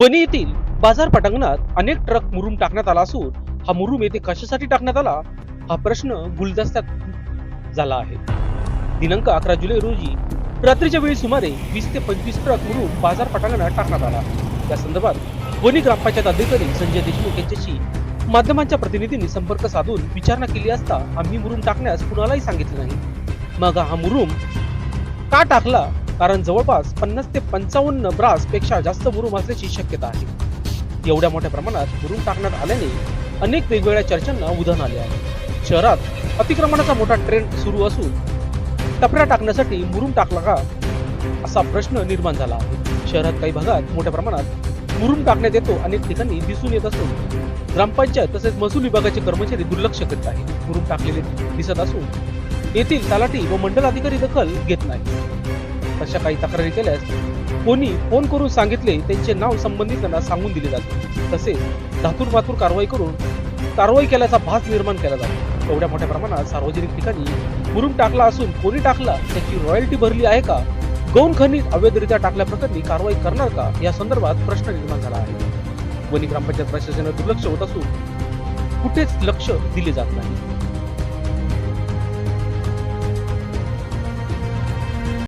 वणी येथील बाजार पटांगणात अनेक ट्रक मुरुम टाकण्यात आला असून हा मुरुम येथे कशासाठी टाकण्यात आला हा प्रश्न गुलदस्त्यात झाला आहे. दिनांक अकरा जुलै रोजी रात्रीच्या वेळी सुमारे वीस ते पंचवीस ट्रक मुरुम बाजार पटांगणात टाकण्यात आला. या संदर्भात वणी ग्रामपंचायत अधिकारी संजय देशमुख यांच्याशी माध्यमांच्या प्रतिनिधींनी संपर्क साधून विचारणा केली असता आम्ही मुरुम टाकण्यास कुणालाही सांगितले नाही. मग हा मुरुम का टाकला? कारण जवळपास पन्नास ते पंचावन्न ब्रासपेक्षा जास्त मुरुम असल्याची शक्यता आहे. एवढ्या मोठ्या प्रमाणात मुरुम टाकण्यात आल्याने अनेक वेगवेगळ्या चर्चांना उधाण आले आहे. शहरात अतिक्रमणाचा मोठा ट्रेंड सुरू असून टपऱ्या टाकण्यासाठी मुरुम टाकला का असा प्रश्न निर्माण झाला आहे. शहरात काही भागात मोठ्या प्रमाणात मुरुम टाकण्यात येतो अनेक ठिकाणी दिसून येत असून ग्रामपंचायत तसेच महसूल विभागाचे कर्मचारी दुर्लक्ष करीत आहेत. मुरुम टाकलेले दिसत असून येथील तलाठी व मंडल अधिकारी दखल घेत नाही अशा काही तक्रारी केल्यास कोणी फोन करून सांगितले त्यांचे नाव संबंधितांना सांगून दिले जाते. तसेच धातूर मातूर कारवाई करून कारवाई केल्याचा भास निर्माण केला जातो. एवढ्या मोठ्या प्रमाणात सार्वजनिक ठिकाणी मुरुम टाकला असून कोणी टाकला त्याची रॉयल्टी भरली आहे का? गौण खनिज अवैधरित्या टाकल्याप्रकरणी कारवाई करणार का? या संदर्भात प्रश्न निर्माण झाला आहे. वणी ग्रामपंचायत प्रशासनाने दुर्लक्ष होत असून कुठेच लक्ष दिले जात नाही.